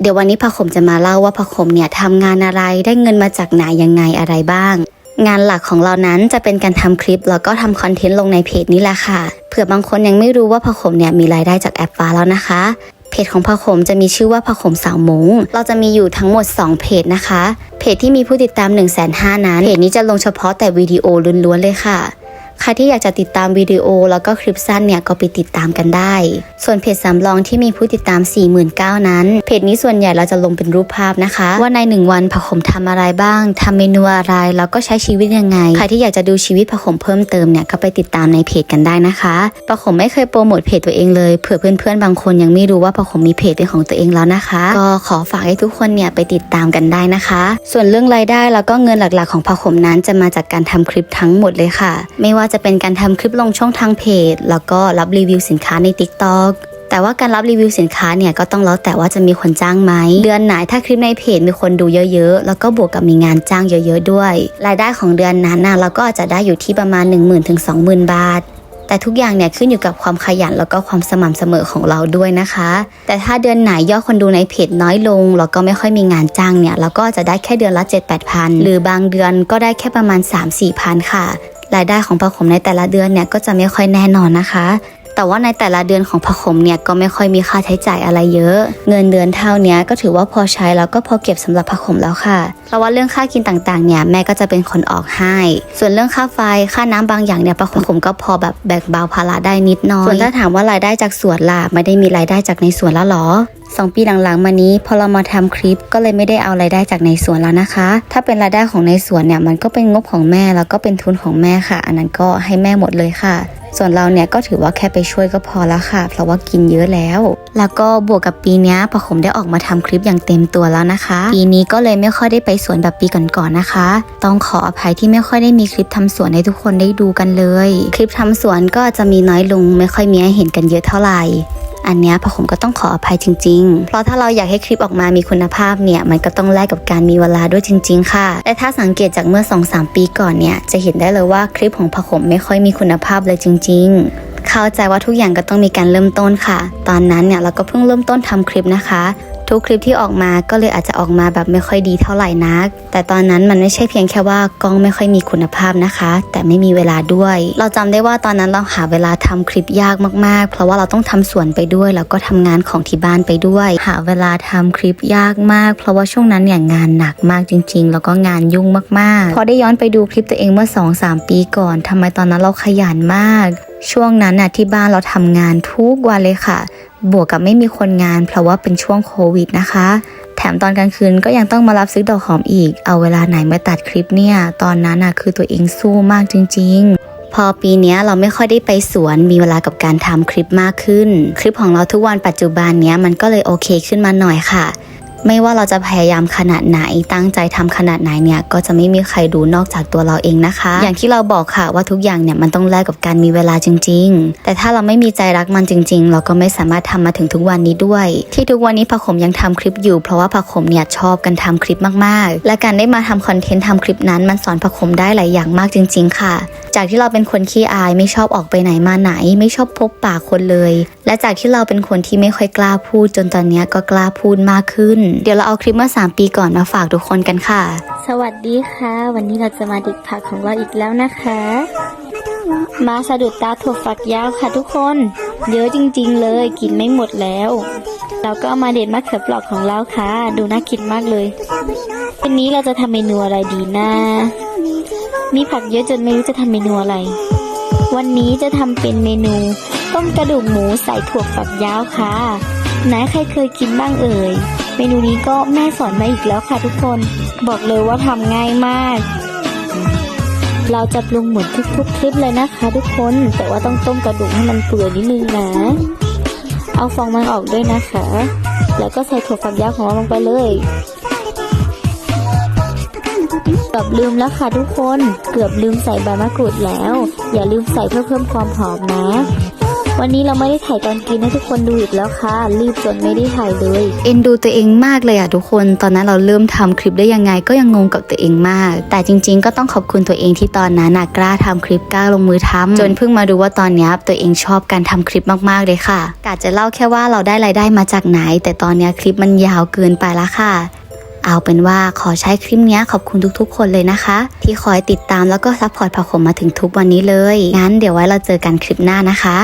เดี๋ยววันนี้พะขมจะมาเล่าว่าพะขมเนี่ยทำงานอะไรได้เงินมาจากไหนยังไงอะไรบ้าง งานหลักของเรานั้นจะเป็นการทำคลิปแล้วก็ทำคอนเทนต์ลงในเพจนี้แหละค่ะเผื่อบางคนยังไม่รู้ว่าพะขมเนี่ยมีรายได้จากแอปฟ้าแล้วนะคะเพจของพะขมจะมีชื่อว่าพะขมสาวมง เราจะมีอยู่ทั้งหมด 2 เพจนะคะ เพจที่มีผู้ติดตาม1นึ่งแสนห้านั้น เพจนี้จะลงเฉพาะแต่วิดีโอล้วนๆเลยค่ะ ใครที่อยากจะติดตามวิดีโอแล้วก็คลิปสั้นเนี่ยก็ไปติดตามกันได้ ส่วนเพจสำรองที่มีผู้ติดตาม 49,000นั้น เพจนี้ส่วนใหญ่เราจะลงเป็นรูปภาพนะคะ ว่าในหนึ่งวันผขมทำอะไรบ้างทำเมนูอะไรแล้วก็ใช้ชีวิตยังไง ใครที่อยากจะดูชีวิตผขมเพิ่มเติมเนี่ยก็ไปติดตามในเพจกันได้นะคะผขมไม่เคยโปรโมทเพจตัวเองเลยเผื่อเพื่อนๆบางคนยังไม่รู้ว่าผขมมีเพจเป็นของตัวเองแล้วนะคะ ก็ขอฝากให้ทุกคนเนี่ยไปติดตามกันได้นะคะ ส่วนเรื่องรายได้แล้วก็เงินหลักๆ ของผขมนั้นจะมาจากการทำคลิปทั้งหมดเลยค่ะ ไม่ว่าจะเป็นการทำคลิปลงช่องทางเพจ แล้วก็รับรีวิวสินค้าใน TikTok แต่ว่าการรับรีวิวสินค้าเนี่ยก็ต้องแล้วแต่ว่าจะมีคนจ้างไหม เดือนไหนถ้าคลิปในเพจมีคนดูเยอะๆ แล้วก็บวกกับมีงานจ้างเยอะๆด้วย รายได้ของเดือนนั้นน่ะเราก็อาจจะได้อยู่ที่ประมาณ 1 0,000 0ถึง20,000บาท แต่ทุกอย่างเนี่ยขึ้นอยู่กับความขยันแล้วก็ความสม่ำเสมอของเราด้วยนะคะ แต่ถ้าเดือนไหนยอดคนดูในเพจน้อยลงแล้วก็ไม่ค่อยมีงานจ้างเนี่ยเราก็จะได้แค่เดือนละ 7 8พันหรือบางเดือนก็ได้แค่ประมาณ 3 4พันค่ะ รายได้ของประขมในแต่ละเดือนเนี่ยก็จะไม่ค่อยแน่นอนนะคะ แต่ว่าในแต่ละเดือนของพะขมเนี่ยก็ไม่ค่อยมีค่าใช้จ่ายอะไรเยอะ เงินเดือนเท่านี้ก็ถือว่าพอใช้แล้วก็พอเก็บสำหรับพะขมแล้วค่ะ เพราะว่าเรื่องค่ากินต่างๆเนี่ยแม่ก็จะเป็นคนออกให้ ส่วนเรื่องค่าไฟค่าน้ำบางอย่างเนี่ยพะขมก็พอแบบแบกเบาภาระได้นิดน้อย ส่วนถ้าถามว่ารายได้จากสวนล่ะไม่ได้มีรายได้จากในสวนแล้วหรอสองปีหลังๆมานี้พอเรามาทำคลิปก็เลยไม่ได้เอารายได้จากในสวนแล้วนะคะ ถ้าเป็นรายได้ของในสวนเนี่ยมันก็เป็นงบของแม่แล้วก็เป็นทุนของแม่ค่ะ อันนั้นก็ให้แม่หมดเลยค่ะ ส่วนเราเนี่ยก็ถือว่าแค่ไปช่วยก็พอแล้วค่ะ เพราะว่ากินเยอะแล้ว แล้วก็บวกกับปีนี้พอผมได้ออกมาทำคลิปอย่างเต็มตัวแล้วนะคะ ปีนี้ก็เลยไม่ค่อยได้ไปสวนแบบปีก่อนๆนะคะ ต้องขออภัยที่ไม่ค่อยได้มีคลิปทำสวนให้ทุกคนได้ดูกันเลย คลิปทำสวนก็จะมีน้อยลงไม่ค่อยมีให้เห็นกันเยอะเท่าไหร่ อันเนี้ยพะผมก็ต้องขออภัยจริงๆ เพราะถ้าเราอยากให้คลิปออกมามีคุณภาพเนี่ยมันก็ต้องแลกกับการมีเวลาด้วยจริง ๆ ค่ะแต่ถ้าสังเกตจากเมื่อ 2-3 ปีก่อนเนี่ยจะเห็นได้เลยว่าคลิปของพะผมไม่ค่อยมีคุณภาพเลยจริง ๆเข้าใจว่าทุกอย่างก็ต้องมีการเริ่มต้นค่ะ ตอนนั้นเนี่ยเราก็เพิ่งเริ่มต้นทำคลิปนะคะ ทุกคลิปที่ออกมาก็เลยอาจจะออกมาแบบไม่ค่อยดีเท่าไหร่นัก แต่ตอนนั้นมันไม่ใช่เพียงแค่ว่ากล้องไม่ค่อยมีคุณภาพนะคะ แต่ไม่มีเวลาด้วย เราจำได้ว่าตอนนั้นเราหาเวลาทำคลิปยากมากๆ เพราะว่าเราต้องทำสวนไปด้วย แล้วก็ทำงานของที่บ้านไปด้วย หาเวลาทำคลิปยากมาก เพราะว่าช่วงนั้นเนี่ยงานหนักมากจริง ๆ แล้วก็งานยุ่งมากๆ พอได้ย้อนไปดูคลิปตัวเองเมื่อ 2-3 ปีก่อนทำไมตอนนั้นเราขยันมาก ช่วงนั้นน่ะที่บ้านเราทำงานทุกวันเลยค่ะ บวกกับไม่มีคนงาน เพราะว่าเป็นช่วงโควิดนะคะ แถมตอนกลางคืนก็ยังต้องมารับซื้อดอกหอมอีก เอาเวลาไหนมาตัดคลิปเนี่ย ตอนนั้นน่ะคือตัวเองสู้มากจริง ๆพอปีนี้เราไม่ค่อยได้ไปสวนมีเวลากับการทำคลิปมากขึ้น คลิปของเราทุกวันปัจจุบันเนี้ยมันก็เลยโอเคขึ้นมาหน่อยค่ะ ไม่ว่าเราจะพยายามขนาดไหน ตั้งใจทำขนาดไหนเนี่ยก็จะไม่มีใครดูนอกจากตัวเราเองนะคะ อย่างที่เราบอกค่ะว่าทุกอย่างเนี่ยมันต้องแลกกับการมีเวลาจริง ๆ แต่ถ้าเราไม่มีใจรักมันจริง ๆ เราก็ไม่สามารถทำมาถึงทุกวันนี้ด้วย ที่ทุกวันนี้พะขมยังทำคลิปอยู่ เพราะว่าพะขมเนี่ยชอบกันทำคลิปมากๆ และการได้มาทำคอนเทนต์ทำคลิปนั้นมันสอนพะขมได้หลายอย่างมากจริง ๆ ค่ะ จากที่เราเป็นคนขี้อายไม่ชอบออกไปไหนมาไหน ไม่ชอบพบปะคนเลย และจากที่เราเป็นคนที่ไม่ค่อยกล้าพูดจนตอนนี้ก็กล้าพูดมากขึ้น เดี๋ยวเราเอาคลิปเมื่อ 3 ปีก่อนมาฝากทุกคนกันค่ะ สวัสดีค่ะ วันนี้เราจะมาเด็ดผักของเราอีกแล้วนะคะ มาสะดุดตาถั่วฝักยาวค่ะทุกคน เยอะจริงๆเลยกินไม่หมดแล้ว เราก็มาเด็ดมะเขือเปราะของเราค่ะ ดูน่ากินมากเลยวันนี้เราจะทำเมนูอะไรดีนะ มีผักเยอะจนไม่รู้จะทำเมนูอะไร วันนี้จะทำเป็นเมนู ต้มกระดูกหมูใส่ถั่วฝักยาวค่ะไหนใครเคยกินบ้างเอ่ย เมนูนี้ก็แม่สอนมาอีกแล้วค่ะทุกคน บอกเลยว่าทำง่ายมาก เราจะปรุงเหมือนทุกๆคลิปเลยนะคะทุกคน แต่ว่าต้องต้มกระดูกให้มันเปื่อยนิดนึงนะ เอาฟองมันออกด้วยนะคะ แล้วก็ใส่ถั่วฝักยาวของเราลงไปเลย กือบลืมแล้วค่ะทุกคน เกือบลืมใส่ใบมะกรูดแล้ว อย่าลืมใส่เพื่อเพิ่มความหอมนะ วันนี้เราไม่ได้ถ่ายตอนกินให้ทุกคนดูอีกแล้วค่ะ รีบจนไม่ได้ถ่ายเลย เอ็นดูตัวเองมากเลยอะทุกคน ตอนนั้นเราเริ่มทำคลิปได้ยังไง ก็ยังงงกับตัวเองมาก แต่จริง ๆ ก็ต้องขอบคุณตัวเองที่ตอนนั้นกล้าทำคลิปกล้าลงมือทำจนเพิ่งมาดูว่าตอนเนี้ยตัวเองชอบการทำคลิปมากๆเลยค่ะกะจะเล่าแค่ว่าเราได้รายได้มาจากไหน แต่ตอนเนี้ยคลิปมันยาวเกินไปละค่ะ เอาเป็นว่าขอใช้คลิปนี้ขอบคุณทุกๆ คนเลยนะคะ ที่คอยติดตามแล้วก็ซัพพอร์ตผักขมมาถึงทุกวันนี้เลย งั้นเดี๋ยวไว้เราเจอกันคลิปหน้านะคะ